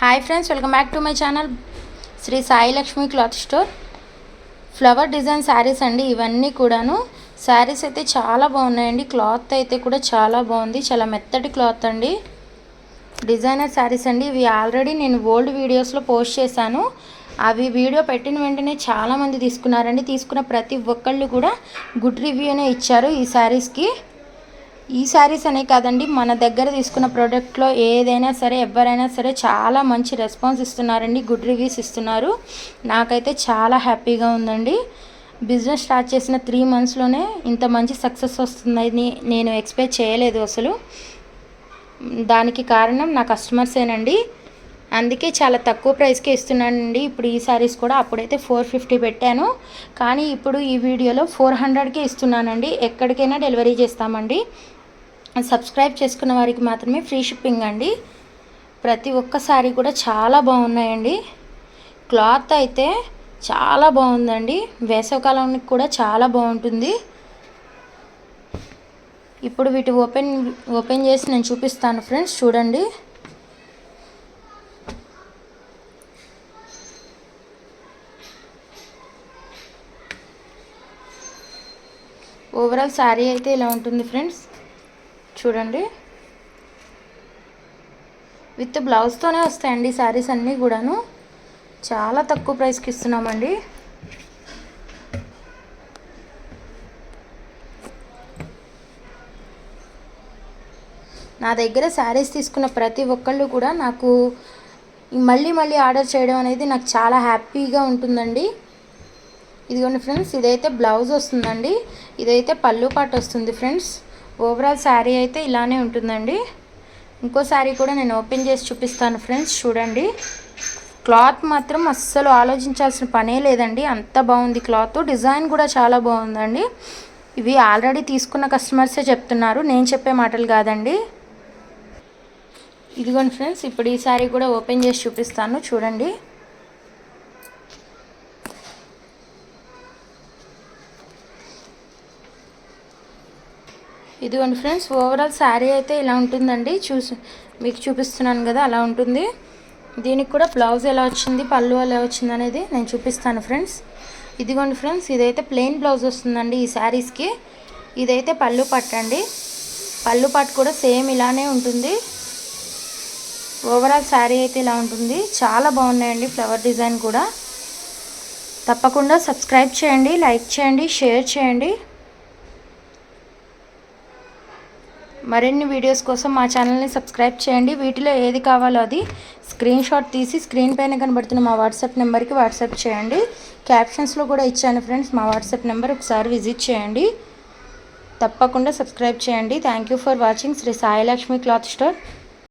Hi friends welcome back to my channel Sri Sai Lakshmi cloth store flower design saris అండి ఇవన్నీ కూడాను. శారీస్ అయితే చాలా బాగున్నాయండి. క్లాత్ అయితే కూడా చాలా బాగుంది. చాలా మెత్తటి క్లాత్ అండి. డిజైనర్ శారీస్ అండి. ఇవి ఆల్రెడీ నేను ఓల్డ్ వీడియోస్లో పోస్ట్ చేశాను. అవి వీడియో పెట్టిన వెంటనే చాలామంది తీసుకున్నారండి. తీసుకున్న ప్రతి ఒక్కళ్ళు కూడా గుడ్ రివ్యూనే ఇచ్చారు ఈ శారీస్కి ఈ శారీస్ అనే కాదండి మన దగ్గర తీసుకున్న ప్రోడక్ట్లో ఏదైనా సరే ఎవరైనా సరే చాలా మంచి రెస్పాన్స్ ఇస్తున్నారండి గుడ్ రివ్యూస్ ఇస్తున్నారు. నాకైతే చాలా హ్యాపీగా ఉందండి. బిజినెస్ స్టార్ట్ చేసిన త్రీ మంత్స్లోనే ఇంత మంచి సక్సెస్ వస్తుందని నేను ఎక్స్పెక్ట్ చేయలేదు అసలు. దానికి కారణం నా కస్టమర్సేనండి అందుకే చాలా తక్కువ ప్రైస్కే ఇస్తున్నానండి. ఇప్పుడు ఈ శారీస్ కూడా అప్పుడైతే ఫోర్ ఫిఫ్టీ పెట్టాను. కానీ ఇప్పుడు ఈ వీడియోలో ఫోర్ హండ్రెడ్కే ఇస్తున్నానండి. ఎక్కడికైనా డెలివరీ చేస్తామండి. సబ్స్క్రైబ్ చేసుకున్న వారికి మాత్రమే ఫ్రీ షిప్పింగ్ అండి. ప్రతి ఒక్క శారీ కూడా చాలా బాగున్నాయండి. క్లాత్ అయితే చాలా బాగుందండి. వేసవకాలానికి కూడా చాలా బాగుంటుంది. ఇప్పుడు వీటి ఓపెన్ ఓపెన్ చేసి నేను చూపిస్తాను ఫ్రెండ్స్ చూడండి. ఓవరాల్ శారీ అయితే ఇలా ఉంటుంది ఫ్రెండ్స్. చూడండి. విత్ బ్లౌజ్తోనే వస్తాయండి శారీస్ అన్నీ కూడాను. చాలా తక్కువ ప్రైస్కి ఇస్తున్నామండి. నా దగ్గర శారీస్ తీసుకున్న ప్రతి ఒక్కళ్ళు కూడా నాకు మళ్ళీ మళ్ళీ ఆర్డర్ చేయడం అనేది నాకు చాలా హ్యాపీగా ఉంటుందండి. ఇదిగోండి ఫ్రెండ్స్ ఇదైతే బ్లౌజ్ వస్తుందండి. ఇదైతే పళ్ళు పాట వస్తుంది ఫ్రెండ్స్. ఓవరాల్ శారీ అయితే ఇలానే ఉంటుందండి. ఇంకో శారీ కూడా నేను ఓపెన్ చేసి చూపిస్తాను ఫ్రెండ్స్ చూడండి. క్లాత్ మాత్రం అస్సలు ఆలోచించాల్సిన పనే లేదండి. అంత బాగుంది క్లాత్ డిజైన్ కూడా చాలా బాగుందండి. ఇవి ఆల్రెడీ తీసుకున్న కస్టమర్సే చెప్తున్నారు. నేను చెప్పే మాటలు కాదండి. ఇదిగోండి ఫ్రెండ్స్ ఇప్పుడు ఈ శారీ కూడా ఓపెన్ చేసి చూపిస్తాను. చూడండి. ఇదిగోండి ఫ్రెండ్స్ ఓవరాల్ శారీ అయితే ఇలా ఉంటుందండి. చూసి మీకు చూపిస్తున్నాను కదా అలా ఉంటుంది. దీనికి కూడా బ్లౌజ్ ఎలా వచ్చింది పళ్ళు ఎలా వచ్చింది అనేది నేను చూపిస్తాను ఫ్రెండ్స్. ఇదిగోండి ఫ్రెండ్స్ ఇదైతే ప్లెయిన్ బ్లౌజ్ వస్తుందండి ఈ శారీస్కి ఇదైతే పళ్ళు పట్టండి పళ్ళు పట్టు కూడా సేమ్ ఇలానే ఉంటుంది. ఓవరాల్ శారీ అయితే ఇలా ఉంటుంది. చాలా బాగున్నాయండి ఫ్లవర్ డిజైన్ కూడా. తప్పకుండా సబ్స్క్రైబ్ చేయండి లైక్ చేయండి షేర్ చేయండి. మరిన్ని వీడియోస్ కోసం మా ఛానల్ని సబ్స్క్రైబ్ చేయండి. వీటిలో ఏది కావాలో అది స్క్రీన్ షాట్ తీసి స్క్రీన్ పైన కనబడుతున్న మా వాట్సాప్ నెంబర్కి వాట్సాప్ చేయండి. క్యాప్షన్స్లో కూడా ఇచ్చాను ఫ్రెండ్స్ మా వాట్సాప్ నెంబర్ ఒకసారి విజిట్ చేయండి. తప్పకుండా సబ్స్క్రైబ్ చేయండి. Thank you for watching Sri Sailakshmi cloth store.